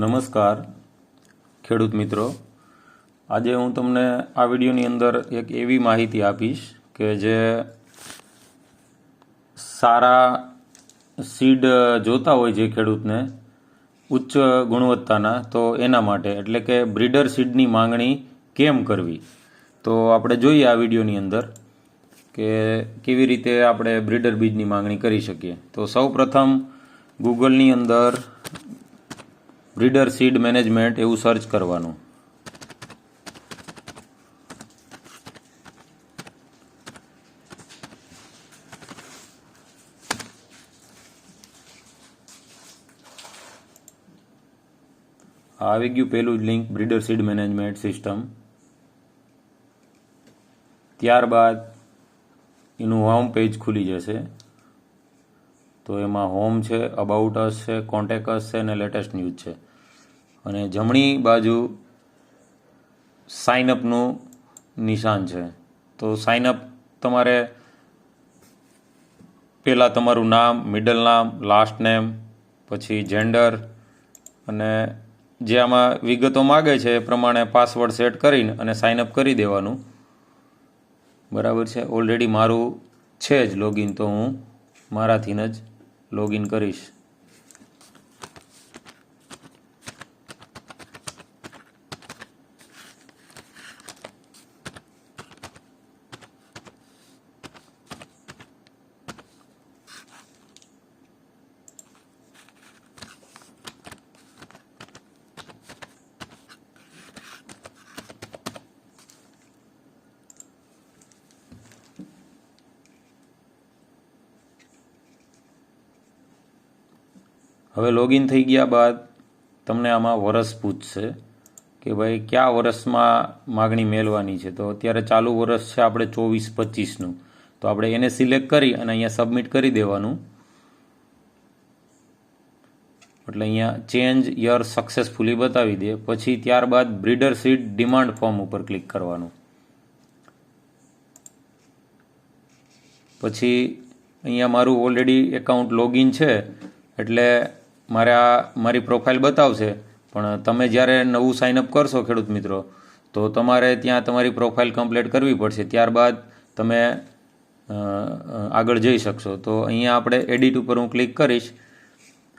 નમસ્કાર, ખેડૂત મિત્રો. આજે હું તમને આ વિડીયોની અંદર એક એવી માહિતી આપીશ કે જે સારા સીડ જોતા હોય જે ખેડૂતને ઉચ્ચ ગુણવત્તાના, તો એના માટે, એટલે કે બ્રીડર સીડની માંગણી કેમ કરવી? તો આપણે જોઈએ આ વિડીયોની અંદર કે કેવી રીતે આપણે બ્રીડર બીજની માંગણી કરી શકીએ. તો સૌ પ્રથમ ગૂગલની અંદર બ્રીડર સીડ મેનેજમેન્ટ એવું સર્ચ કરવાનું. આવી ગયું જ link, breeder seed management system. ત્યારબાદ એનું હોમ પેજ ખુલી જશે. તો એમાં હોમ છે, અબાઉટ અસ છે કોન્ટેક્ટ અસ છે, અને લેટેસ્ટ ન્યૂઝ છે. અને જમણી બાજુ સાઇન અપનું નિશાન છે. તો સાઇન અપ તમારે પહેલાં તમારું નામ મિડલ નામ લાસ્ટ નેમ પછી જેન્ડર અને જે આમાં વિગતો માગે છે એ પ્રમાણે પાસવર્ડ સેટ કરીને અને સાઇન અપ કરી દેવાનું. બરાબર છે? ઓલરેડી મારું છે જ લોગિન તો હું મારાથી જ લોગિન કરીશ. હવે લોગિન થઈ ગયા બાદ તમને આમાં વરસ પૂછશે કે ભાઈ કયા વરસમાં માગણી મેળવાની છે? તો અત્યારે ચાલુ વરસ છે આપણે ચોવીસ પચીસનું. તો આપણે એને સિલેક્ટ કરી અને અહીંયા સબમિટ કરી દેવાનું. એટલે અહીંયા ચેન્જ યર સક્સેસફુલી બતાવી દે. પછી ત્યારબાદ બ્રીડર સીટ ડિમાન્ડ ફોર્મ ઉપર ક્લિક કરવાનું. પછી અહીંયા મારું ઓલરેડી એકાઉન્ટ લોગિન છે. એટલે મારે આ મારી પ્રોફાઇલ બતાવશે. પણ તમે જ્યારે નવું સાઇનઅપ કરશો ખેડૂત મિત્રો, તો તમારે ત્યાં તમારી પ્રોફાઇલ કમ્પ્લીટ કરવી પડશે. ત્યારબાદ તમે આગળ જઈ શકશો. તો અહીંયા આપણે એડિટ ઉપર હું ક્લિક કરીશ.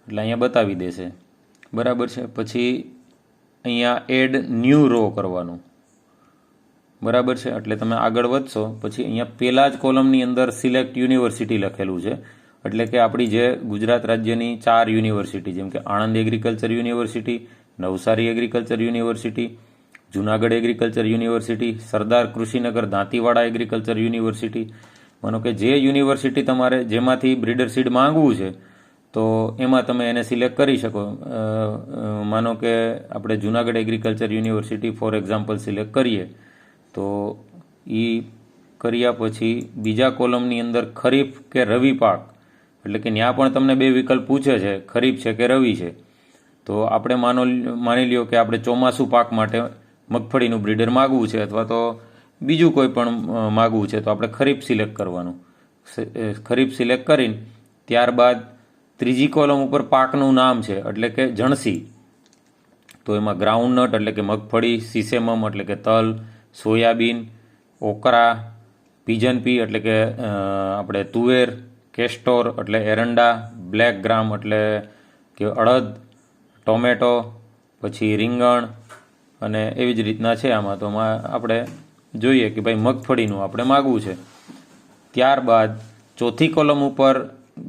એટલે અહીંયા બતાવી દેશે. બરાબર છે? પછી અહીંયા એડ ન્યૂ રો કરવાનું. બરાબર છે? એટલે તમે આગળ વધશો. પછી અહીંયા પહેલાં જ કોલમની અંદર સિલેક્ટ યુનિવર્સિટી લખેલું છે. એટલે કે આપણી જે ગુજરાત રાજ્યની ચાર યુનિવર્સિટી, જેમ કે Anand agriculture university, Navsari agriculture university, Junagadh agriculture university, Sardar Krushinagar Dantiwada agriculture university. માનો કે જે યુનિવર્સિટી તમારે જેમાંથી બ્રીડર સીડ માંગવું છે, તો એમાં તમે એને સિલેક્ટ કરી શકો. માનો કે આપણે Junagadh agriculture university for example select કરીએ, તો એ કર્યા પછી બીજા કોલમની અંદર ખરીફ કે રવિ પાક એટલે કે ત્યાં પણ તમને બે વિકલ્પ પૂછે છે, ખરીફ છે કે રવિ છે. તો આપણે માનો માની લ્યો કે આપણે ચોમાસું પાક માટે મગફળીનું બ્રીડર માગવું છે અથવા તો બીજું કોઈ પણ માગવું છે તો આપણે ખરીફ સિલેક્ટ કરવાનું. ખરીફ સિલેક્ટ કરીને ત્યારબાદ ત્રીજી કોલમ ઉપર પાકનું નામ છે, એટલે કે જણસી. તો એમાં ગ્રાઉન્ડનટ એટલે કે મગફળી, સીસેમમ એટલે કે તલ, સોયાબીન, ઓકરા, પીજનપી એટલે કે આપણે તુવેર કેસ્ટોર એટલે એરંડા, બ્લેક ગ્રામ એટલે કે અડદ, ટોમેટો, પછી રીંગણ અને એવી જ રીતના છે આમાં. તો આપણે જોઈએ કે ભાઈ મગફળીનું આપણે માગવું છે. ત્યારબાદ ચોથી કોલમ ઉપર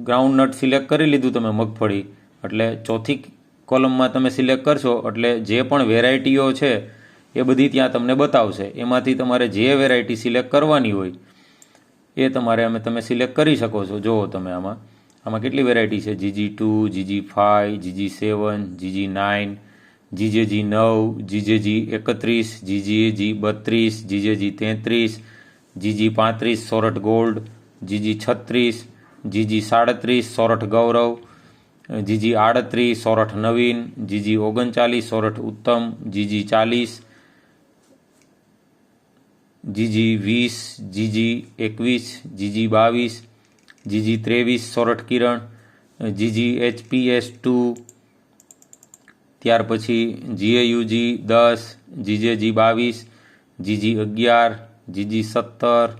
ગ્રાઉન્ડનટ સિલેક્ટ કરી લીધું તમે મગફળી. એટલે ચોથી કોલમમાં તમે સિલેક્ટ કરશો એટલે જે પણ વેરાયટીઓ છે એ બધી ત્યાં તમને બતાવશે. એમાંથી તમારે જે વેરાયટી સિલેક્ટ કરવાની હોય એ તમારે અમે તમે સિલેક્ટ કરી શકો છો. જુઓ તમે આમાં. આમાં કેટલી વેરાયટી છે? GG two, GG five GG seven, GG nine GJG નવ, જીજેજી એકત્રીસ જીજીએજી બત્રીસ, જીજેજી તેત્રીસ, જીજી પાંત્રીસ સોરઠ ગોલ્ડ, જીજી છત્રીસ, જીજી સાડત્રીસ સોરઠ ગૌરવ, જીજી આડત્રીસ સોરઠ નવીન, જીજી ઓગણચાલીસ સોરઠ ઉત્તમ, જીજી ચાલીસ જીજી વીસ, જીજી એકવીસ, જીજી બાવીસ, જીજી ત્રેવીસ Sorath Kiran, GG HPS two, ત્યાર પછી જીએયુજી દસ, જીજેજી બાવીસ, જીજી અગિયાર, જીજી સત્તર,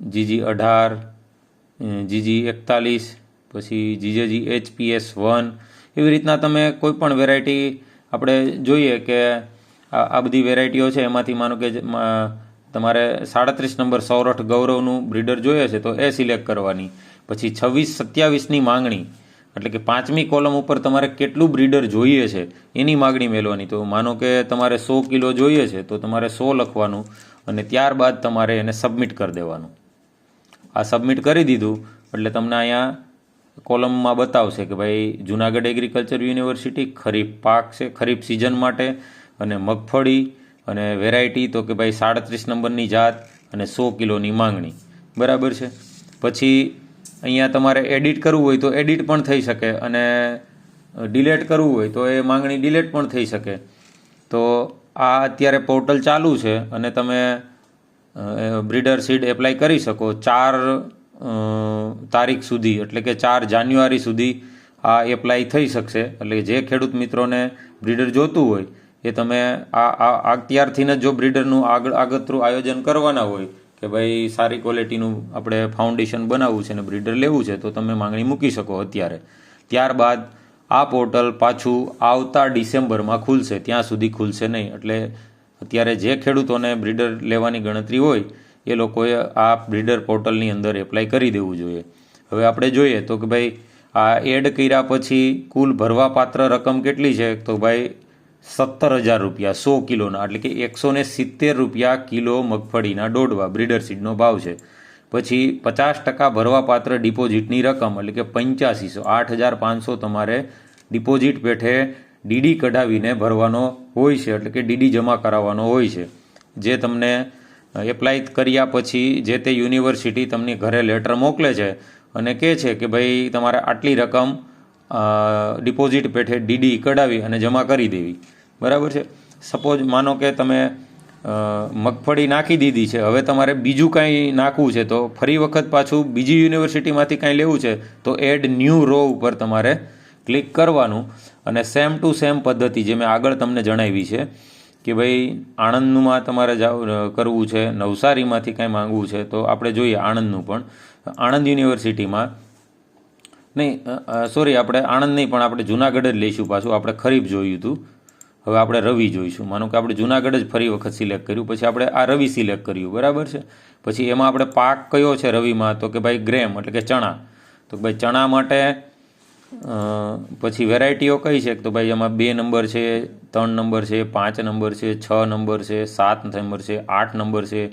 જીજી અઢાર, જીજી એકતાલીસ, પછી જીજેજી એચપીએસ વન. એવી રીતના તમે કોઈ પણ વેરાયટી આપણે જોઈએ કે આ બધી વેરાયટીઓ છે. એમાંથી માનો કે તમારે સાડત્રીસ નંબર સૌરઠ ગૌરવનું બ્રીડર જોઈએ છે તો એ સિલેક્ટ કરવાની. પછી છવ્વીસ સત્યાવીસની માંગણી, એટલે કે પાંચમી કોલમ ઉપર તમારે કેટલું બ્રીડર જોઈએ છે, એની માગણી મેળવાની તો માનો કે તમારે સો કિલો જોઈએ છે, તો તમારે સો લખવાનું અને ત્યારબાદ તમારે એને સબમિટ કરી દેવાનું. આ સબમિટ કરી દીધું, એટલે તમને અહીંયા કોલમમાં બતાવશે કે ભાઈ, જુનાગઢ એગ્રીકલ્ચર યુનિવર્સિટી ખરીફ પાક છે, ખરીફ સિઝન માટે અને મગફળી અને વેરાયટી તો કે ભાઈ સાડત્રીસ નંબરની જાત અને સો કિલોની માંગણી. બરાબર છે? પછી અહીંયા તમારે એડિટ કરવું હોય તો એડિટ પણ થઈ શકે અને ડિલેટ કરવું હોય તો એ માંગણી ડિલેટ પણ થઈ શકે. તો આ અત્યારે પોર્ટલ ચાલુ છે અને તમે બ્રીડર સીડ એપ્લાય કરી શકો ચાર તારીખ સુધી, એટલે કે ચાર જાન્યુઆરી સુધી આ એપ્લાય થઈ શકશે. એટલે જે ખેડૂત મિત્રોને બ્રીડર જોતું હોય એ તમે આ આ અત્યારથી જ જો બ્રીડરનું આગળ, આગતરું આયોજન કરવાના હોય કે ભાઈ સારી ક્વોલિટીનું આપણે ફાઉન્ડેશન બનાવવું છે અને બ્રીડર લેવું છે, તો તમે માંગણી મૂકી શકો અત્યારે. ત્યારબાદ આ પોર્ટલ પાછું આવતા ડિસેમ્બરમાં ખુલશે, ત્યાં સુધી ખુલશે નહીં. એટલે અત્યારે જે ખેડૂતોને બ્રીડર લેવાની ગણતરી હોય, એ લોકોએ આ બ્રીડર પોર્ટલની અંદર એપ્લાય કરી દેવું જોઈએ. હવે આપણે જોઈએ તો કે ભાઈ આ એડ કર્યા પછી કુલ ભરવાપાત્ર રકમ કેટલી છે? તો ભાઈ સત્તર હજાર રૂપિયા, સો કિલોના, એટલે કે એકસો ને સિત્તેર રૂપિયા કિલો મગફળીના ડોડવા બ્રીડર સીડનો ભાવ છે. પછી પચાસ ટકા ભરવાપાત્ર ડિપોઝિટની રકમ, એટલે કે પંચ્યાસીસો, આઠ હજાર પાંચસો તમારે ડિપોઝિટ પેઠે ડીડી કઢાવીને ભરવાનો હોય છે, એટલે કે ડીડી જમા કરાવવાનો હોય છે. જે તમને એપ્લાય કર્યા પછી જે તે યુનિવર્સિટી તમને ઘરે લેટર મોકલે છે અને કહે છે કે ભાઈ તમારે આટલી રકમ ડિપોઝિટ પેઠે ડીડી કઢાવી અને જમા કરી દેવી. બરાબર છે? સપોઝ માનો કે તમે મગફળી નાખી દીધી છે, હવે તમારે બીજું કાંઈ નાખવું છે, તો ફરી વખત પાછું બીજી યુનિવર્સિટીમાંથી કાંઈ લેવું છે, તો એડ ન્યૂ રો ઉપર તમારે ક્લિક કરવાનું. અને સેમ ટુ સેમ પદ્ધતિ, જે મેં આગળ તમને જણાવી છે, કે ભાઈ આણંદનુંમાં તમારે જાવ કરવું છે, નવસારીમાંથી કાંઈ માંગવું છે, તો આપણે જોઈએ આણંદનું પણ. આણંદ યુનિવર્સિટીમાં નહીં સોરી આપણે આણંદ નહીં, પણ આપણે જુનાગઢ જ લઈશું પાછું. આપણે ખરીફ જોયું હતું. હવે આપણે રવિ જોઈશું. માનો કે આપણે જુનાગઢ જ ફરી વખત સિલેક્ટ કર્યું. પછી આપણે આ રવિ સિલેક્ટ કર્યું. બરાબર છે? પછી એમાં આપણે પાક કયો છે રવિમાં? તો કે ભાઈ ગ્રેમ, એટલે કે ચણા. તો ભાઈ ચણા માટે પછી વેરાયટીઓ કઈ છે? તો ભાઈ એમાં બે નંબર છે, ત્રણ નંબર છે, પાંચ નંબર છે, છ નંબર છે, સાત નંબર છે, આઠ નંબર છે.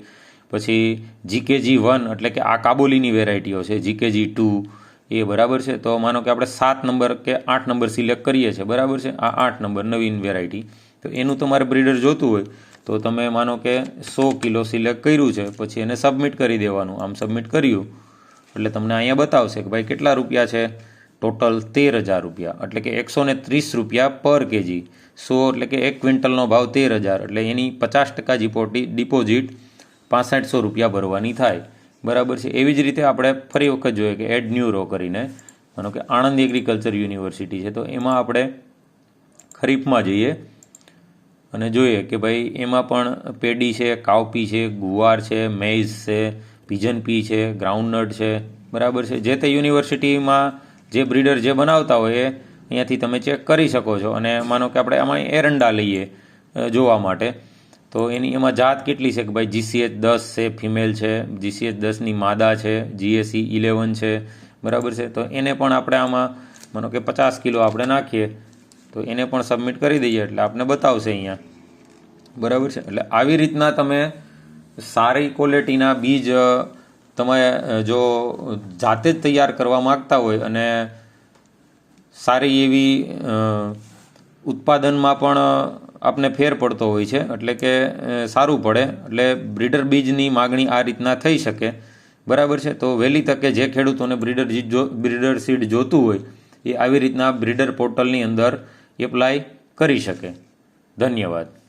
પછી જીકેજી વન, એટલે કે આ કાબોલીની વેરાયટીઓ છે. જીકેજી ટુ એ બરાબર છે. તો માનો કે આપણે સાત નંબર કે આઠ નંબર સિલેક્ટ કરીએ છીએ, બરાબર છે? આ આઠ નંબર નવીન વેરાયટી તો એનું તમારે બ્રીડર જોતું હોય. તો તમે માનો કે સો કિલો સિલેક્ટ કર્યું છે, પછી એને સબમિટ કરી દેવાનું. આમ સબમિટ કર્યું. એટલે તમને અહીંયા બતાવશે કે ભાઈ કેટલા રૂપિયા છે? ટોટલ તેર હજાર રૂપિયા. એટલે કે એકસો ને ત્રીસ રૂપિયા પર કેજી સો એટલે કે એક ક્વિન્ટલનો ભાવ તેર હજાર. એટલે એની પચાસ ટકા ડિપોઝિટ પાસઠસો રૂપિયા ભરવાની થાય. બરાબર છે. એવી જ રીતે આપણે ફરી વખત જોઈએ કે એડ ન્યૂ રો કરીને, માનો કે આણંદ એગ્રીકલ્ચર યુનિવર્સિટી છે, તો એમાં આપણે ખરીફમાં જઈએ અને જોઈએ કે ભાઈ એમાં પણ પેડી છે, કાવપી છે, ગુવાર છે મેઇઝ છે પીજન પી છે ગ્રાઉન્ડનટ છે, બરાબર છે. જે તે યુનિવર્સિટીમાં જે બ્રીડર જે બનાવતા હોય એ અહીંયાથી તમે ચેક કરી શકો છો. અને માનો કે આપણે આમાં એરંડા લઈએ જોવા માટે. તો એની એમાં જાત કેટલી છે કે ભાઈ જીસીએચ દસ છે ફિમેલ છે જીસીએચ દસની માદા છે જીએસી ઇલેવન છે, બરાબર છે? તો એને પણ આપણે આમાં, માનો કે પચાસ કિલો આપણે નાખીએ, તો એને પણ સબમિટ કરી દઈએ એટલે આપણે બતાવશે અહીંયા. બરાબર છે? એટલે આવી રીતના તમે સારી ક્વોલિટીના બીજ તમે જો જાતે જ તૈયાર કરવા માગતા હોય અને સારી એવી ઉત્પાદનમાં પણ આપને ફેર પડતો હોય છે. એટલે કે સારું પડે. એટલે બ્રીડર બીજની માગણી આ રીતના થઈ શકે. બરાબર છે? તો વહેલી તકે જે ખેડૂતોને બ્રીડર જી- બ્રીડર સીડ જોતું હોય, એ આવી રીતના બ્રીડર પોર્ટલની અંદર એપ્લાય કરી શકે. ધન્યવાદ.